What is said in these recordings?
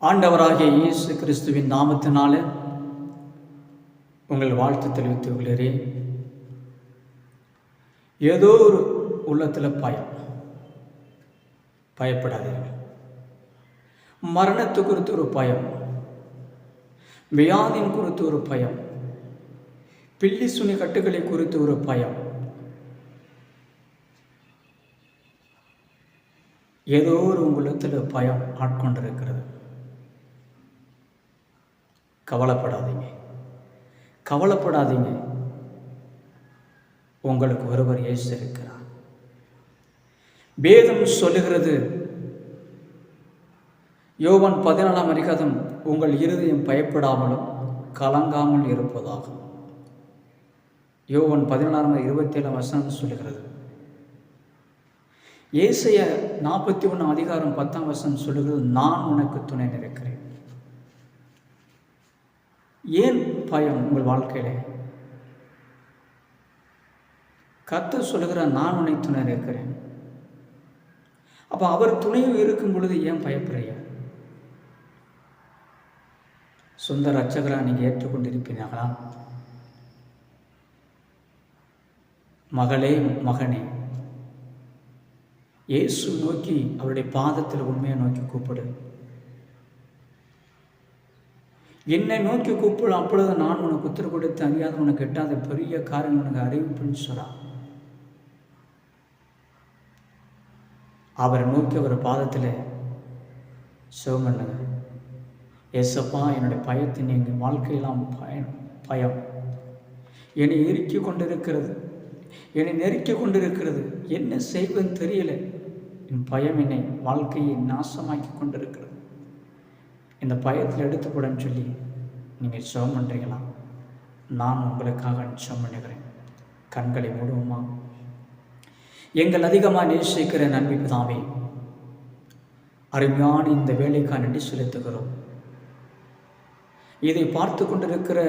ஆண்டவராகிய இயேசு கிறிஸ்துவின் நாமத்தினால உங்கள் வாழ்த்து தெரிவித்து கொள்கிறேன். ஏதோ ஒரு உள்ளத்தில் பயம். பயப்படாதீர்கள். மரணத்து குறித்து ஒரு பயம். வியாதின் குறித்து ஒரு பயம். பில்லி சுனி கட்டுகளை குறித்து ஒரு பயம். ஏதோ ஒரு உள்ளத்தில் பயம் ஆட்கொண்டிருக்கிறது. கவலைப்படாதீங்க. கவலைப்படாதீங்க. உங்களுக்கு ஒருவர் இயேசு இருக்கிறார். வேதம் சொல்லுகிறது யோவன் பதினாலாம் அதிகாரம் உங்கள் இருதயம் பயப்படாமலும் கலங்காமல் இருப்பதாகும். யோவன் பதினாலாம் இருபத்தி ஏழாம் வசனம் சொல்லுகிறது. ஏசைய நாற்பத்தி ஒன்று அதிகாரம் பத்தாம் வசனம் சொல்லுகிறது நான் உனக்கு துணை நிற்கிறேன். ஏன் பயம் உங்கள் வாழ்க்கையில? கத்து சொல்லுகிற நான் உன்னை துணை இருக்கிறேன். அப்போ அவர் துணையும் இருக்கும் பொழுது ஏன் பயப்படுறியா சொந்த ரட்சகரா நீங்கள் ஏற்றுக்கொண்டிருப்பீர்களா? மகளே மகனே இயேசு நோக்கி அவருடைய பாதத்தில் உண்மையை நோக்கி கூப்பிடு. என்னை நோக்கி கூப்பிடு அப்பொழுது நான் உனக்கு உத்தரவு கொடுத்து அறியாத உனக்கு எட்டாத பெரிய காரியம் உனக்கு அறிவிப்புன்னு சொல்கிறான் அவரை நோக்கி அவர் பாதத்தில் சிவமண்ணுங்க எஸ்அப்பா என்னுடைய பயத்தின் எங்கள் வாழ்க்கையெல்லாம் பயம் பயம். என்னை இறுக்கி கொண்டிருக்கிறது. என்னை நெருக்கி கொண்டிருக்கிறது. என்ன செய்வதுன்னு தெரியல. என் பயம் என்னை வாழ்க்கையை நாசமாக்கி கொண்டிருக்கிறது. இந்த பயத்தில் எடுத்து போடன்னு சொல்லி நீங்கள் ஜெபம் பண்ணுறீங்களா நான் உங்களுக்காக ஜெபம் பண்ணுகிறேன். கண்களை மூடுவோமா? எங்கள் அதிகமாக நேசிக்கிற நன்றி பிதாவே அருமையான இந்த வேலைக்காக நன்றி செலுத்துகிறோம். இதை பார்த்து கொண்டிருக்கிற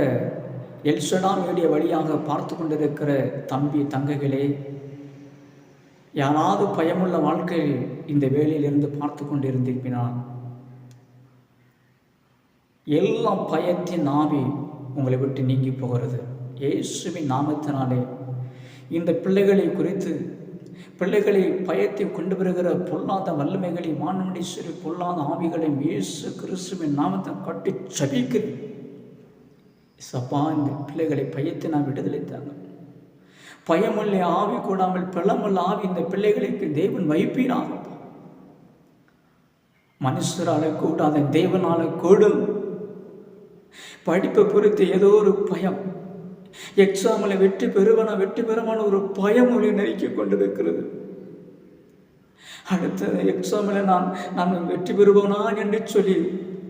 எல்சடா வேடிய வழியாக பார்த்து கொண்டிருக்கிற தம்பி தங்கைகளே யாராவது பயமுள்ள வாழ்க்கையில் இந்த வேலையிலிருந்து பார்த்து கொண்டிருந்திருப்பினால் எல்லா பயத்தின் ஆவி உங்களை விட்டு நீங்கி போகிறது. இயேசுவின் நாமத்தினாலே இந்த பிள்ளைகளை குறித்து பிள்ளைகளை பயத்தை கொண்டு வருகிற பொல்லாத வல்லமைகளை மானமுடீஸ்வரி பொல்லாத ஆவிகளையும் இயேசு கிறிஸ்துவின் நாமத்தை கட்டி சபிக்கிறேன் சப்பா இந்த பிள்ளைகளை பயத்தை நான் விடுதலை தாங்க. பயமுள்ள ஆவி கூடாமல் பிளமுள்ள ஆவி இந்த பிள்ளைகளுக்கு தேவன் வைப்பீனாக மனுஷரால் கூடாத தேவனால் கூடும். படிப்பை குறித்து ஏதோ ஒரு பயம். எக்ஸாமில் வெற்றி பெறுவன வெற்றி பெறுவான ஒரு பயம் ஒளி நெருக்கி கொண்டிருக்கிறது. அடுத்த எக்ஸாமில் நான் நான் வெற்றி பெறுவனா என்று சொல்லி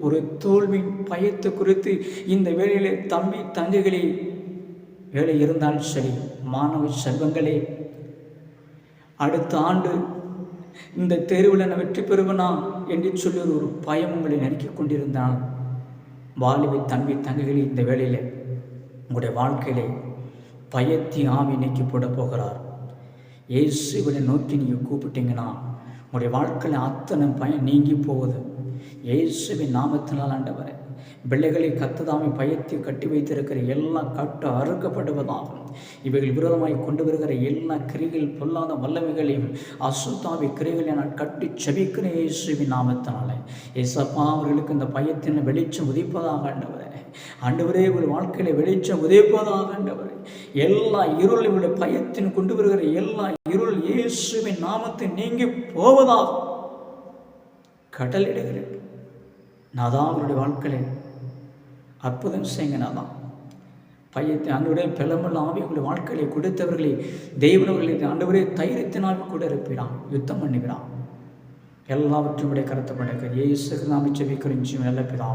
ஒரு தோல்வி பயத்தை குறித்து இந்த வேலையிலே தம்பி தங்கைகளே வேலை இருந்தாலும் சரி மாணவ செல்வங்களே. அடுத்த ஆண்டு இந்த தேர்வில் நான் வெற்றி பெறுவனா என்று சொல்லி ஒரு பயம் உங்களை நெருக்கிக் கொண்டிருந்தான் வாலிபை தன்மை தங்கைகளே இந்த வேளையில். உங்களுடைய வாழ்க்கையிலே பயத்தி ஆவி நீக்கி போட போகிறார். இயேசுவினை நோக்கி நீங்கள் கூப்பிட்டீங்கன்னா உங்களுடைய வாழ்க்கையில் அத்தனை பயன் நீங்கி போகுது. இயேசுவின் நாமத்தினால் ஆண்டவரை. பிள்ளைகளை கத்ததாமை பயத்தை கட்டி வைத்திருக்கிற எல்லா கட்டு அறுக்கப்படுவதாகும். இவைகள் விரோதமாய் கொண்டு வருகிற எல்லா கிரிகள் பொல்லாத வல்லமைகளையும் அசுத்தாவி கிரிகளை நான் கட்டி செபிக்கிறேன் இயேசுவின் நாமத்தினாலே. ஏசப்பா அவர்களுக்கு இந்த பயத்தின் வெளிச்சம் உதிப்பதாக ஆண்டவரே. ஆண்டவரே ஒரு வாழ்க்கையில வெளிச்சம் உதயப்பதாக ஆண்டவரே. எல்லா இருள் இவருடைய பயத்தின் கொண்டு வருகிற எல்லா இருள் இயேசுவின் நாமத்தை நீங்கி போவதாக கடலிடுகிறேன் நான் தான் அவருடைய வாழ்க்கையில் அற்புதம் செய்யுங்க நான் தான். பையத்தை அன்றுடைய பிளமுள்ள ஆவி உங்களுடைய வாழ்க்கையை கொடுத்தவர்களை தெய்வனவர்களை அன்றுவரே தைரியத்தினால் கூட இருப்பிடான் யுத்தம் பண்ணுகிறான் எல்லாவற்றையும் கருத்தை பண்ணுங்க ஏசு நாமி செவிக்கிறஞ்சும் நல்ல பிதா